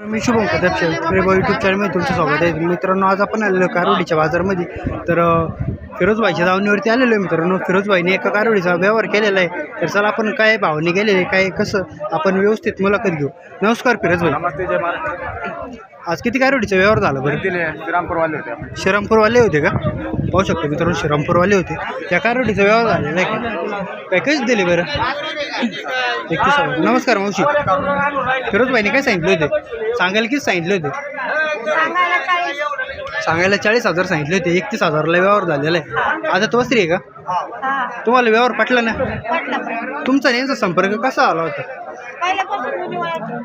मी Shubham कदक्ष प्रेबा YouTube चॅनलमध्ये तुमचं स्वागत आहे. मित्रांनो आज आपण आलेलो कारोडीच्या बाजारमध्ये. तर फिरोजबाईच्या दावणीवरती आलेलो आहे मित्रांनो. फिरोजबाईने एका कारोडीचा व्यवहार केलेला आहे. तर चला आपण काय भावने गेलेले काय कसं आपण व्यवस्थित मुलाखत घेऊ. नमस्कार फिरोजबाई. नमस्ते जय महाराज आज किती कारोडीचा व्यवहार झाला बरं? दिले श्रीरामपूरवाले होते आपण श्रीरामपूरवाले होते का? पाहू शकतो मित्रांनो श्रीरामपूरवाले होते. त्या कारोडीचा व्यवहार झालेला आहे का? पॅकेज दिले बरं. एकतीस हजार. नमस्कार मावशी. फिरोजबाईने काय सांगितले होते? सांगायला किती सांगितले होते? सांगायला चाळीस हजार सांगितले होते. एकतीस हजारला व्यवहार झालेला आहे. आता तो वस्त्री आहे का? तुम्हाला व्यवहार पटला ना? तुमचा यांचा संपर्क कसा आला होता?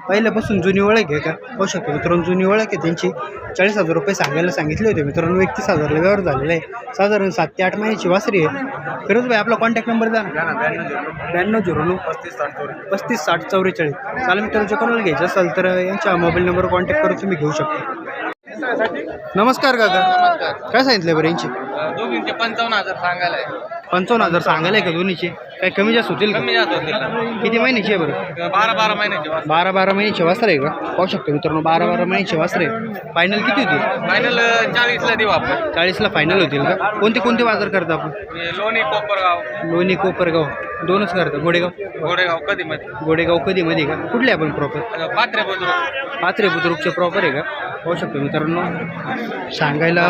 पहिल्यापासून जुनी ओळख आहे. का? पाहू शकतो. मित्रांनो जुनी ओळख आहे त्यांची. चाळीस हजार रुपये सांगायला सांगितले होते. मित्रांनो एकतीस हजारला व्यवहार झालेला आहे. साधारण सात ते आठ महिन्याची वासरी आहे. फिरोज भाई आपला कॉन्टॅक्ट नंबर द्या ना. ब्याण्णव झिरो. नऊ. पस्तीस साठ पस्तीस साठ चौवेचाळीस. चालेल मित्रांनो कोणाला घ्यायचं असेल तर यांच्या मोबाईल नंबरवर कॉन्टॅक्ट करून तुम्ही घेऊ शकता. नमस्कार काका. काय सांगितलं बरं यांची? पंचावन्न हजार सांगायला आहे. पंचावन्न हजार सांगायला आहे का दोन्हीचे? काही कमी जास्त होतील का? कमी जास्त होतील. किती महिन्याची आहे बरं? बारा बारा महिन्याचे बारा बारा महिन्याचे वासर आहे का? पाहू शकतो मित्रांनो बारा बारा महिन्याचे वासर आहे. फायनल किती होतील? फायनल चाळीसला देऊ आपण. चाळीसला फायनल होतील का? कोणते कोणते बाजार करता आपण? हे लोणी कोपरगाव लोणी कोपरगाव दोनच करता. गोडेगाव गोडेगाव कधी मध्ये गोडेगाव कधी मध्ये का? कुठले आपण प्रॉपर पात्रे बुद्रुक. पात्रे बुद्रुकचे प्रॉपर आहे का? पाहू शकतो मित्रांनो. सांगायला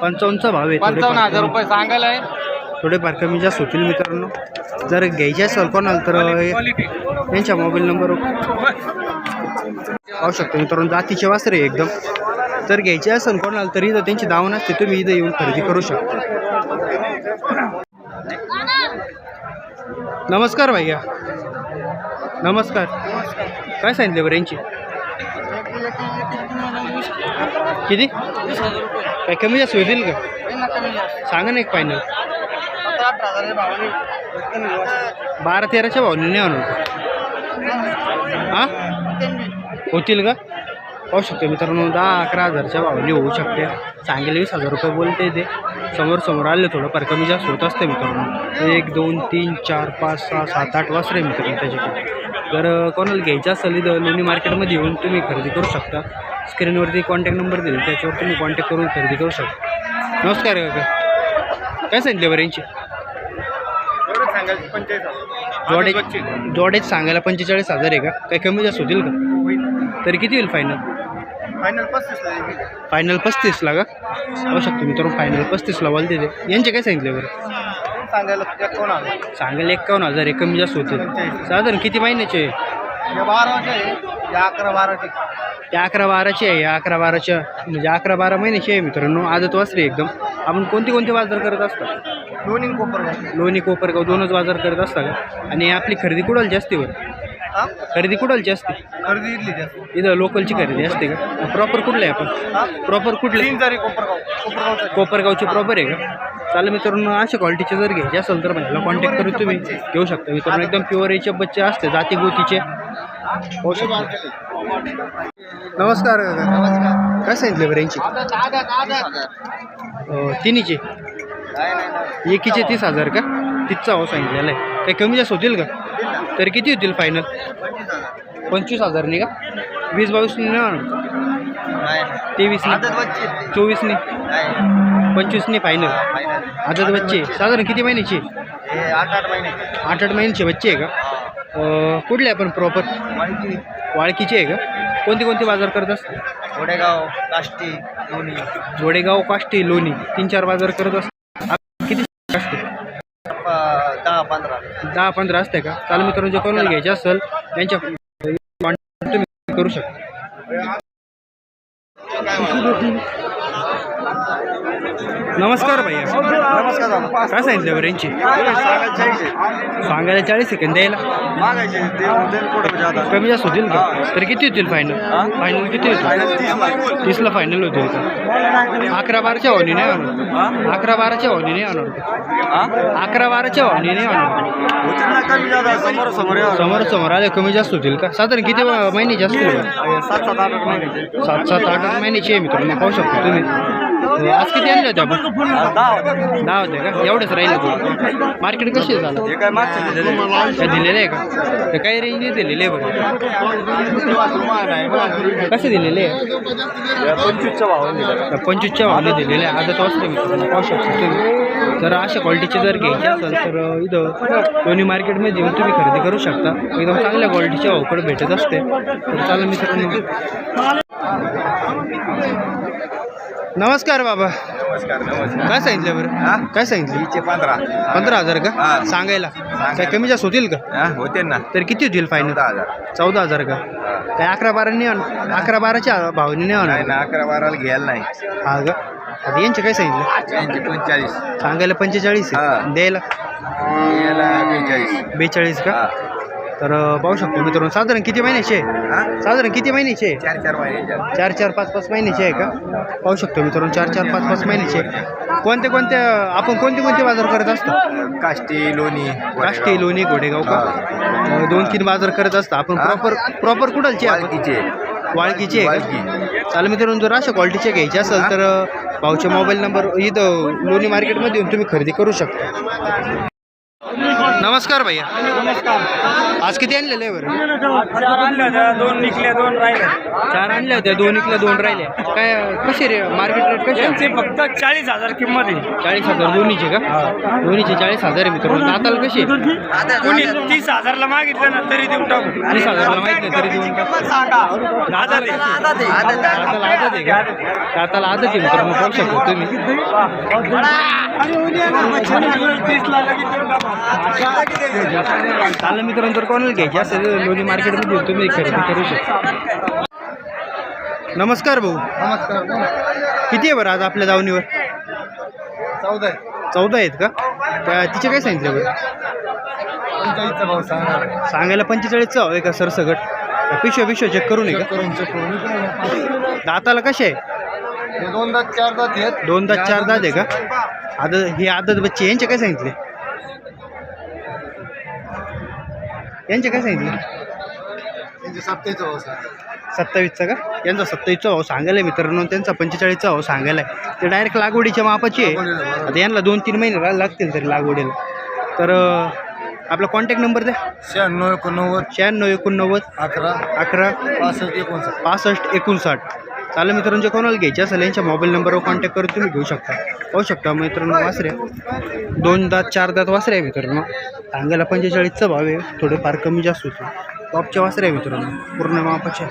पंचावन्नचा भाव आहे. पंचावन्न हजार रुपये सांगायला आहे. थोडेफार कमी जास्त होतील मित्रांनो. जर घ्यायचे असेल कोणाला तर यांच्या मोबाईल नंबर पाहू शकतो मित्रांनो जातीचे वासरे आहे एकदम. जर घ्यायचे असेल कोणाला तर इथं त्यांची दावण असते तुम्ही इथं येऊन खरेदी करू शकता. नमस्कार भैया. नमस्कार. काय सांगितले बरं यांची? किती? काय कमी जास्त होतील का? सांगा ना एक फायनल बारा तेराच्या भावने नाही आणू हां? होतील का? पाहू शकतो मित्रांनो दहा अकरा हजारच्या भावने होऊ शकते. सांगेल वीस हजार रुपये बोलते ते. समोर समोर आले थोडंफार कमी जास्त होत असते मित्रांनो. एक दोन तीन चार पाच सहा सात आठ वासरे मित्रांनो त्याच्याकडे. जर कोणाला घ्यायचं असेल इथं लोणी मार्केटमध्ये येऊन तुम्ही खरेदी करू शकता. स्क्रीनवरती कॉन्टॅक्ट नंबर दिले त्याच्यावर तुम्ही कॉन्टॅक्ट करून खरेदी करू शकता. नमस्कार काका. काय सांगितले बरं यांची? सांगायचे पंचेचाळीस हजार. जोडे जोडेच सांगायला पंचेचाळीस हजार आहे का? काही कमी जास्त होतील का? तरी किती होईल फायनल फायनल पस्तीसला फायनल पस्तीसला का? पाहू शकतो मित्रांनो फायनल पस्तीसला बोलते ते यांचे काय सांगितले बरं? सांगायला एकावन्न हजार. सांगायला एक्कावन्न हजार आहे कमी जास्त होतील. साधारण किती महिन्याचे? आहे? हे बाराचे आहे. अकरा बाराचे. ते अकरा बाराचे आहे या अकरा बाराच्या म्हणजे अकरा बारा महिन्याचे आहे मित्रांनो. आदत वासरे एकदम. आपण कोणते कोणते बाजार करत असतो? लोणी कोपरगाव लोणी कोपरगाव दोनच बाजार करत असता का? आणि आपली खरेदी कुडाल जास्ती बरं हा? खरेदी कुडालची असते खरेदी इथली जास्त. इथं लोकलची खरेदी असते का? प्रॉपर कुठलं आहे आपण प्रॉपर कुठले? तीन तारीख कोपरगाव कोपरगावचा कोपरगावचे प्रॉपर आहे. का? चालेल मित्रांनो अशा क्वालिटीचे जर घ्यायचे असेल तर मला कॉन्टॅक्ट करून तुम्ही घेऊ शकता. मित्रांनो एकदम प्युअर याचे बच्चे असते जाती गोतीचे. शकता. नमस्कार काका. काय सांगितले बरं यांची? अं, तिन्हीचे. एकीचे तीस हजार का? तीसचा हो सांगितलेला आहे. काही कमी जास्त होतील का? तर किती होतील फायनल पंचवीस हजारनी का? वीस बावीसनी ना तेवीसनी चोवीसनी पंचवीसनी फायनल आता बच्चे साधारण किती महिन्याची आठ आठ महिने. आठ आठ महिन्याचे बच्चे आहे का? कुठले आपण प्रॉपर वाळकीचे आहे का? कोणते कोणते बाजार करत असतात गोडेगाव काष्टी लोणी. जोडेगाव काष्टी लोणी. तीन चार बाजार करत असतात. दहा पंधरा दहा पंधरा असते का? चाल मित्रांनो जे कोणाला घ्यायचे असेल त्यांच्या contact तुम्ही करू शकता. नमस्कार भैया. नमस्कार काय सांगितलं बरं यांची? सांगायला चाळीस सेकंद द्यायला. कमी जास्त होतील का? तर किती होतील फायनल फायनल किती होतील? तीसला फायनल होतील का? अकरा बाराच्या भावनी नाही आणणार अकरा बाराच्या भावनी नाही आणणार? अकरा बाराच्या भावनी नाही आणणार समोर समोर आले कमी जास्त होतील का? साधारण किती महिने जास्त होईल? सात सात आठ महिन्याचे सात सात आठ आठ महिन्याची मित्रांनो पाहू शकतो तुम्ही. आज किती आणले होते आपण? दहा होते. का? एवढंच राहिले तू मार्केट कशी झालं? हे दिलेले? आहे का? ते काही रेंजने दिलेले आहे बरं कसे दिलेले पंचवीसच्या भावाने पंचवीसच्या भावने दिलेले आहे. आदत वाजते मित्रांनो पाहू शकता तुम्ही जर अशा क्वालिटीचे जर घ्यायचे असेल तर इथं दोन्ही मार्केटमध्ये येऊन तुम्ही खरेदी करू शकता. एकदम चांगल्या क्वालिटीच्या भावकडे भेटत असते. तर चालेल मित्रांनो. नमस्कार बाबा. नमस्कार नमस्कार. काय सांगितलं बरं? काय सांगितलं? वीसचे पंधरा. पंधरा हजार का? हा. सांगायला. काय कमी जास्त होतील का? हा, होते ना. तर किती होतील फायनल चौदा हजार. चौदा हजार का? हा. काय अकरा बारा नाही अकरा बाराच्या भावने नाही नाही होणार ना अकरा बाराला घ्यायला नाही. हा का? आता यांचे काय सांगितलं? यांचे पंचेचाळीस. सांगायला पंचेचाळीस आहे. हा. द्यायला? याला बेचाळीस. बेचाळीस का? हा. तर पाहू शकतो मित्रांनो साधारण किती महिन्याचे? आहे? साधारण किती महिन्याचे? आहे? चार चार महिन्याच्या चार चार पाच पाच महिन्याचे आहे का? पाहू शकतो मित्रांनो चार चार पाच पाच महिन्याचे. कोणते कोणते आपण कोणते कोणते बाजार करत असतो? काष्टी लोणी काष्टी लोणी घोडेगाव का? दोन तीन बाजार करत असतो. आपण. प्रॉपर प्रॉपर कुठलचे वाळकीचे. वाळकीचे वाळकी. चालेल मित्रांनो जर अशा क्वालिटीचे घ्यायचे असेल तर भाऊचे मोबाईल नंबर इथं लोणी मार्केटमध्ये येऊन तुम्ही खरेदी करू शकता. नमस्कार भैया. नमस्कार. आज किती आणलेलं आहे बरं? चार आणले होते दोन निघले दोन राहिले. चार आणल्या होत्या दोन इकल्या दोन राहिल्या काय कसे रे मार्केट रेट यांची फक्त चाळीस हजार किंमत आहे. चाळीस हजार दोन्हीचे का? दोन्हीचे चाळीस हजार आहे मित्रांनो. दाताला कशी कोणी तीस हजारला मागितलं ना तरी देऊन टाकू. तीस हजारला माहीत नाही तरी देऊन टाक. दादा दे. दाताला आदत आहे का? दाताला आदत आहे मित्रांनो पाहू शकतो तुम्ही. चालेल मित्रांनो जर कोणाला घ्यायची असेल तर लोणी मार्केटमध्ये तुम्ही खरेदी करू शकता. नमस्कार भाऊ. नमस्कार किती आहे बरं आज आपल्या दावणीवर? चौदा चौदा आहेत का? त्या तिचे काय सांगितलं बरं? सांगा सांगायला पंचेचाळीसचं हवं आहे का सर सगट पिशव्या पिशव्या चेक आहे चेक करून का दाताला कसे आहे? दोन दात चार दात आहेत. दोन दात चार दात आहे का? आता हे आदत बच्चे यांचे काय सांगितले? यांचे काय सांगितले भाव सत्तावीसचा का? यांचा सत्तावीसचा भाव सांगायला आहे मित्रांनो त्यांचा पंचेचाळीसचा भाव सांगायला आहे. ते डायरेक्ट लागवडीच्या मापाची आहे. आता यांना दोन तीन महिने लागतील तरी लागवडीला. तर आपला कॉन्टॅक्ट नंबर द्या. शहाण्णव एकोणनव्वद शहाण्णव एकोणनव्वद अकरा अकरा पासष्ट एकोणसाठ. पासष्ट एकोणसाठ. चालेल मित्रांनो कोणाला घ्यायचे असेल यांच्या मोबाईल नंबरवर कॉन्टॅक्ट करून तुम्ही घेऊ शकता. पाहू शकता मित्रांनो वासरे. दोन दात चार दात वासरे आहे मित्रांनो. सांगायला पंचेचाळीसचा भाव आहे थोडेफार कमी जास्त होतो. टॉपचे वासरे आहे मित्रांनो पूर्ण मापाचे.